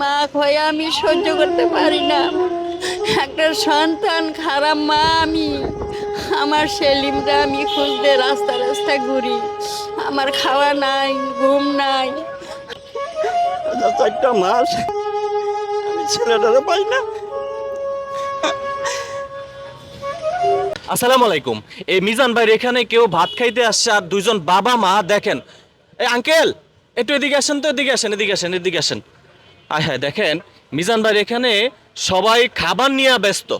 মা হয়ে আমি সহ্য করতে পারি না। একটা সন্তান খারাপ মা আমি। আমার সেলিমটা আমি খুঁজতে রাস্তা রাস্তা ঘুরি। আমার খাওয়া নাই ঘুম নাই। আচ্ছা, চারটা মাস আমি ছেলেটারে পাই না। আসসালামু আলাইকুম। এই মিজান ভাইয়ের এখানে কেউ ভাত খাইতে আসছে আর দুজন বাবা মা দেখেন। এই আঙ্কেল একটু এদিকে আসেন তো এদিকে আসেন এদিকে আসেন এদিকে আসেন। আয় হ্যাঁ দেখেন মিজান ভাইয়ের এখানে সবাই খাবার নিয়ে ব্যস্ত।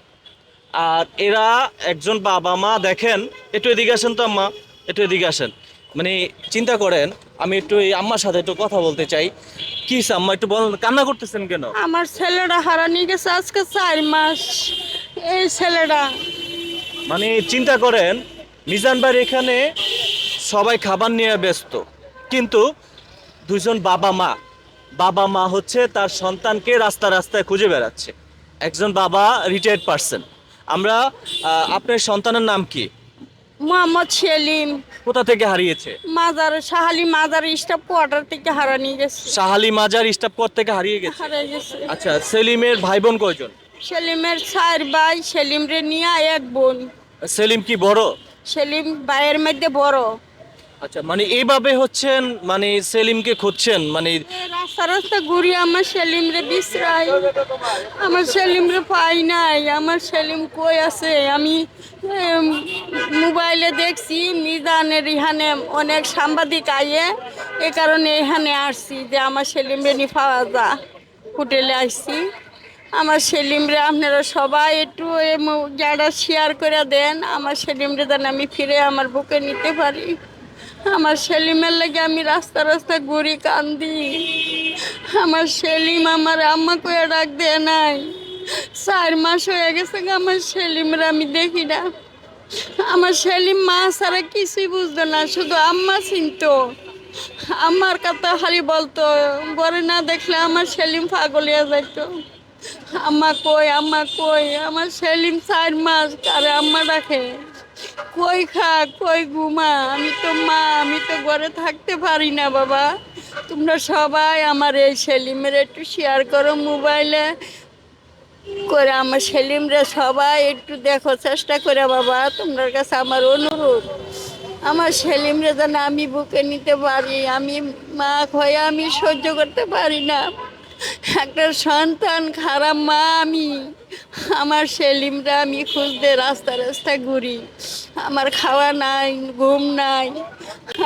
আর এরা একজন বাবা মা দেখেন একটু এদিকে আসেন তো আম্মা একটু এদিকে আসেন। মানে চিন্তা করেন আমি একটু এই আম্মার সাথে একটু কথা বলতে চাই। কি আম্মা একটু বলেন কান্না করতেছেন কেন? আমার ছেলেটা হারানি গেছে আজকে চার মাস। এই ছেলেটা মানে চিন্তা করেন মিজান ভাইয়ের এখানে সবাই খাবার নিয়ে ব্যস্ত। কিন্তু দুজন বাবা মা বাবা মা হচ্ছে তার সন্তানকে রাস্তা রাস্তায় খুঁজে বেড়াচ্ছে। একজন বাবা রিটায়ার্ড পার্সন আমরা আপনার সন্তানের নাম কি? মোহাম্মদ সেলিম। কোথা থেকে হারিয়েছে? মাজার শাহালি মাজার স্টাফ কোয়ার্টার থেকে হারানি গেছে। সাহালি মাজার স্টাফপর থেকে হারিয়ে গেছে? হারাই গেছে। আচ্ছা সেলিমের ভাই বোন কয়জন? সেলিমের চার ভাই সেলিম রে নিয়ে এক বোন। সেলিম কি বড়? সেলিম ভাইয়ের মধ্যে বড়। আচ্ছা মানে এইভাবে হচ্ছেন মানে সেলিমকে খুঁজছেন মানে রাস্তা রাস্তা ঘুরি আমার সেলিম রে বিশ্রাই। আমার সেলিম রে পাই নাই, আমার সেলিম কই আছে? আমি মোবাইলে দেখছি, মিজানের এখানে অনেক সাংবাদিক আইয়ে, এ কারণে এখানে আসছি যে আমার সেলিম রে নি পাওয়া যা। হোটেলে আসছি আমার সেলিম রে আপনারা সবাই একটু যারা শেয়ার করে দেন, আমার সেলিম রে যেন আমি ফিরে আমার বুকে নিতে পারি। আমার সেলিমের লাগে আমি রাস্তা রাস্তা ঘুরি কান্দি। আমার সেলিম আমার আম্মা কয়ে ডাক দেয় নাই। চার মাস হয়ে গেছে আমার সেলিমরা আমি দেখি না। আমার সেলিম মা ছাড়া কিছুই বুঝতো না, শুধু আম্মা চিনতো। আমার কথা খালি বলতো, ঘরে না দেখলে আমার সেলিম পাগলিয়া যাইত। আম্মা কই আম্মা কই, আমার সেলিম চার মাস কারে আম্মা ডাকে। কই খা কই ঘুমা? আমি তো মা, আমি তো ঘরে থাকতে পারি না, বাবা। তোমরা সবাই আমার এই সেলিমের একটু শেয়ার করো মোবাইলে করে আমার সেলিমরা সবাই একটু দেখো, চেষ্টা করে, বাবা। তোমার কাছে আমার অনুরোধ। আমার সেলিমরা যেন আমি বুকে নিতে পারি, আমি মা হয়ে আমি সহ্য করতে পারি না। একটা সন্তান, খারাপ মা আমি। আমার সেলিমরা আমি খুঁজতে রাস্তা রাস্তা ঘুরি। আমার খাওয়া নাই, ঘুম নাই।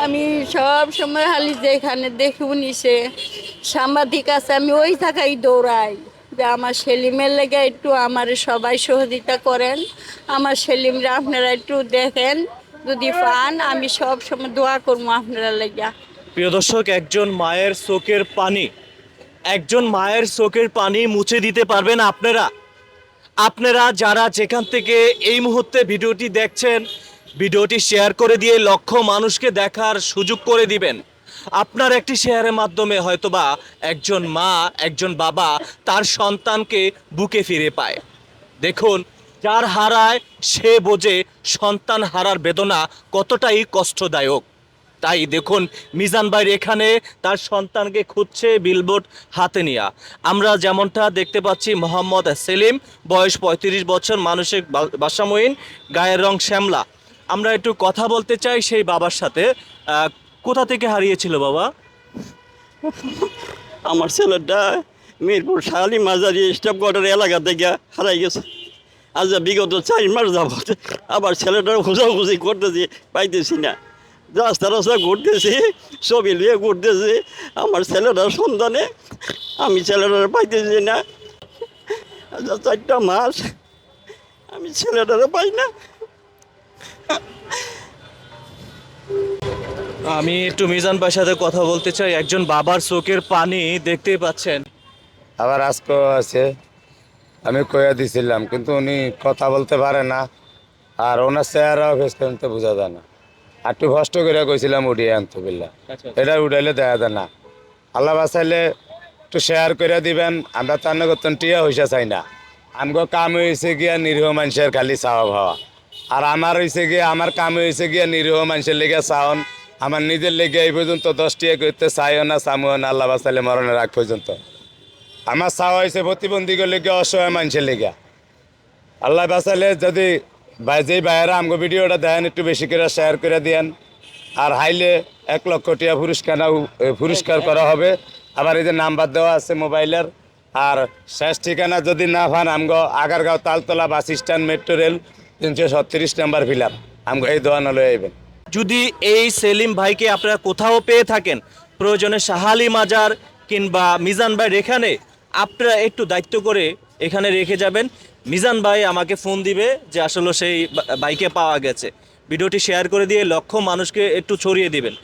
আমি সব সময় খালি যেখানে দেখব নিছে সাংবাদিক আছে, আমি ওই থাকাই দৌড়াই। যে আমার সেলিমের লেগে একটু আমার সবাই সহযোগিতা করেন। আমার সেলিমরা আপনারা একটু দেখেন। যদি পান, আমি সব সময় দোয়া করব আপনারা লেগে। প্রিয় দর্শক, একজন মায়ের চোখের পানি, একজন মায়ের চোখের পানি মুছে দিতে পারবেন আপনারা। আপনারা যারা যেখান থেকে এই মুহূর্তে ভিডিওটি দেখছেন, ভিডিওটি শেয়ার করে দিয়ে লক্ষ মানুষকে দেখার সুযোগ করে দিবেন। আপনার একটি শেয়ারের মাধ্যমে হয়তোবা একজন মা, একজন বাবা তার সন্তানকে বুকে ফিরে পায়। দেখুন, যার হারায় সে বোঝে সন্তান হারার বেদনা কতটাই কষ্টদায়ক। তাই দেখুন, মিজান ভাইয়ের এখানে তার সন্তানকে খুঁজছে বিলবোর্ড হাতে নিয়া। আমরা যেমনটা দেখতে পাচ্ছি, মোহাম্মদ সেলিম, বয়স পঁয়ত্রিশ বছর, মানসিক বা- ভারসাম্যহীন গায়ের রং শ্যামলা। আমরা একটু কথা বলতে চাই সেই বাবার সাথে। কোথা থেকে হারিয়েছিল বাবা? আমার ছেলেটা মিরপুর শালি মাজারি স্টাফ কোয়ার্টার এলাকা থেকে হারাই গেছে। আজ বিগত চার মাস যাব আবার ছেলেটার খোঁজাখুঁজি করতেছি, পাইতেছি না। রাস্তা রাস্তা ঘুরতেছি ছবি নিয়ে ঘুরতেছি। আমার ছেলেটার সন্ধানে আমি ছেলেটার পাইতেছি না। আজ চারটা মাস আমি ছেলেটারে পাই না। আমি একটু মিজান ভাইয়ের সাথে কথা বলতে চাই। একজন বাবার চোখের পানি দেখতেই পাচ্ছেন। আবার আজকে আছে। আমি কইয়া দিছিলাম কিন্তু উনি কথা বলতে পারে না। আর ওনার চেহারাও ফেস করতে বোঝা যায় না। আর একটু কষ্ট করে কইছিলাম উঠিয়ে আনতে বিল্লা আচ্ছা এটা উঠাইলে দেখা যায় না। আল্লাহ বাসাইলে একটু শেয়ার করে দিবেন আমরা তার করতেন টিয়া হইসা চাই না। আমগো কাম হয়েছে গিয়া নিরীহ মানুষের খালি চাওয়া ভাওয়া। আর আমার হয়েছে গিয়া আমার কাম হয়েছে গিয়া নিরীহ মানুষের লেগে চাওন আমার নিজের লেগে এই পর্যন্ত দশ টিয়া করতে চাইও না চামুও না আল্লাহ বাসাইলে মরণের আগ পর্যন্ত। আমার চাওয়া হয়েছে প্রতিবন্ধীকে লেগে অসহায় মানুষের লেগে আল্লাহ বাসাইলে যদি ভাই, যেই ভাইয়েরা আমগো ভিডিওটা দেন, একটু বেশি করে শেয়ার করে দেন। আর হাইলে এক লক্ষ টিয়া পুরস্কার পুরস্কার করা হবে। আবার এই যে নাম্বার দেওয়া আছে মোবাইলের। আর শেষ ঠিকানা যদি না পান আমগো Agargaon Taltala bus stand, metro rail, তিনশো ছত্রিশ নাম্বার ফিলাম আমগো এই দোয়ানো লয়ে আইবেন। যদি এই সেলিম ভাইকে আপনারা কোথাও পেয়ে থাকেন, প্রয়োজনে শাহালি মাজার কিংবা মিজান ভাইয়ের এখানে, আপনারা একটু দায়িত্ব করে এখানে রেখে যাবেন। মিজান ভাই আমাকে ফোন দিবে যে আসলে সেই বাইকে পাওয়া গেছে। ভিডিওটি শেয়ার করে দিয়ে লক্ষ মানুষকে একটু ছড়িয়ে দিবেন।